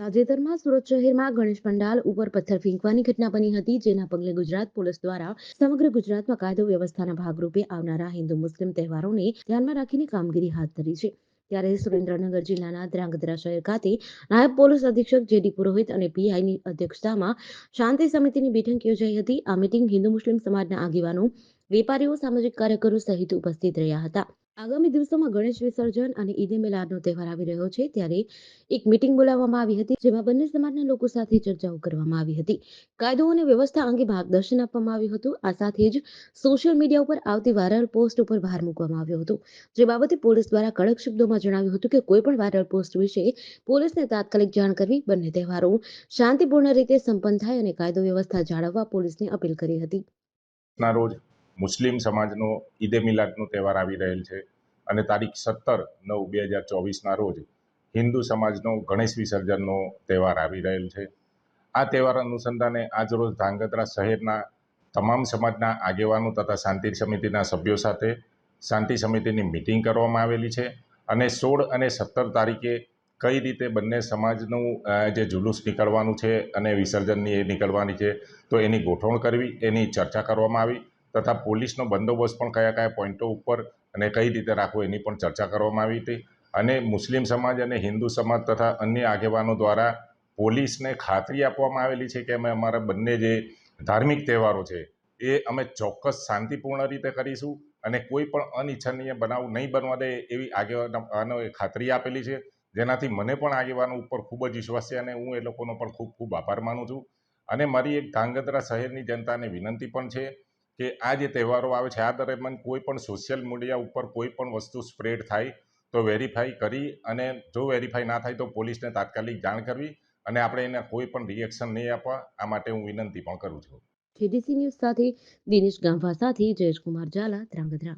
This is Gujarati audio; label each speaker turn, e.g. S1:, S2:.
S1: તાજેતરમાં સુરત શહેરમાં ગણેશ પંડાલ ઉપર પથ્થર ફેંકવાની ઘટના બની હતી, જેના પગલે ગુજરાત પોલીસ દ્વારા સમગ્ર ગુજરાતમાં કાયદો વ્યવસ્થાના ભાગરૂપે આવનારા હિન્દુ મુસ્લિમ તહેવારોને ધ્યાનમાં રાખીને કામગીરી હાથ ધરી છે. ત્યારે સુરેન્દ્રનગર જિલ્લાના ધ્રાંગધ્રા શહેર ખાતે નાયબ પોલીસ અધિક્ષક જેડી પુરોહિત અને પીઆઈની અધ્યક્ષતામાં શાંતિ સમિતિની બેઠક યોજાઈ હતી. આ મિટિંગ હિન્દુ મુસ્લિમ સમાજના આગેવાનો, વેપારીઓ, સામાજિક કાર્યકરો સહિત ઉપસ્થિત રહ્યા હતા. આગામી દિવસોમાં ગણેશ વિસર્જન અને ઈદે મિલાદનો તહેવાર આવી રહ્યો છે, ત્યારે એક મિટિંગ બોલાવવામાં આવી હતી, જેમાં બંને સમાજના લોકો સાથે ચર્ચાઓ કરવામાં આવી હતી. કાયદો અને વ્યવસ્થા અંગે માર્ગદર્શન આપવામાં આવ્યું હતું. આ સાથે જ સોશિયલ મીડિયા ઉપર આવતી વાયરલ પોસ્ટ ઉપર ભાર મૂકવામાં આવ્યો હતો. જે બાબતે પોલીસ દ્વારા કડક શબ્દોમાં જણાવ્યું હતું કે કોઈ પણ વાયરલ પોસ્ટ વિશે પોલીસને તાત્કાલિક જાણ કરવી બંને તહેવારો શાંતિપૂર્ણ રીતે સંપન્ન થાય અને કાયદો વ્યવસ્થા જાળવવા પોલીસને અપીલ કરી હતી.
S2: રોજ મુસ્લિમ સમાજનો ઈદે મિલાદનો તહેવાર આવી રહેલ છે અને તારીખ સત્તર નવ બે હજાર ચોવીસના રોજ હિન્દુ સમાજનો ગણેશ વિસર્જનનો તહેવાર આવી રહેલ છે. આ તહેવાર અનુસંધાને આજરોજ ધાંગધ્રા શહેરના તમામ સમાજના આગેવાનો તથા શાંતિ સમિતિના સભ્યો સાથે શાંતિ સમિતિની મિટિંગ કરવામાં આવેલી છે અને સોળ અને સત્તર તારીખે કઈ રીતે બંને સમાજનું જે જુલુસ નીકળવાનું છે અને વિસર્જનની એ નીકળવાની છે તો એની ગોઠવણ કરવી, એની ચર્ચા કરવામાં આવી તથા પોલીસનો બંદોબસ્ત પણ કયા કયા પોઈન્ટો ઉપર અને કઈ રીતે રાખવો એની પણ ચર્ચા કરવામાં આવી હતી. અને મુસ્લિમ સમાજ અને હિન્દુ સમાજ તથા અન્ય આગેવાનો દ્વારા પોલીસને ખાતરી આપવામાં આવેલી છે કે અમે અમારા બંને જે ધાર્મિક તહેવારો છે, એ અમે ચોક્કસ શાંતિપૂર્ણ રીતે કરીશું અને કોઈ પણ અનિચ્છનીય બનાવ નહીં બનવા દે એવી આગેવાનોએ ખાતરી આપેલી છે. જેનાથી મને પણ આગેવાનો ઉપર ખૂબ જ વિશ્વાસ છે અને હું એ લોકોનો પણ ખૂબ ખૂબ આભાર માનું છું. અને મારી એક ધાંગધ્રા શહેરની જનતાને વિનંતી પણ છે કે આ જે તહેવારો આવે છે, આ દરમિયાન કોઈ પણ સોશિયલ મીડિયા ઉપર કોઈ પણ વસ્તુ સ્પ્રેડ થાય તો વેરીફાઈ કરી અને જો વેરીફાઈ ના થાય તો પોલીસને તાત્કાલિક જાણ કરવી અને આપણે એને કોઈ પણ રિએક્શન નહીં આપવા, આ માટે હું વિનંતી પણ કરું છું.
S1: જેડીસી ન્યૂઝ સાથે દિનેશ ગાંભા સાથે જયેશકુમાર ઝાલા, ધ્રાંગધ્રા.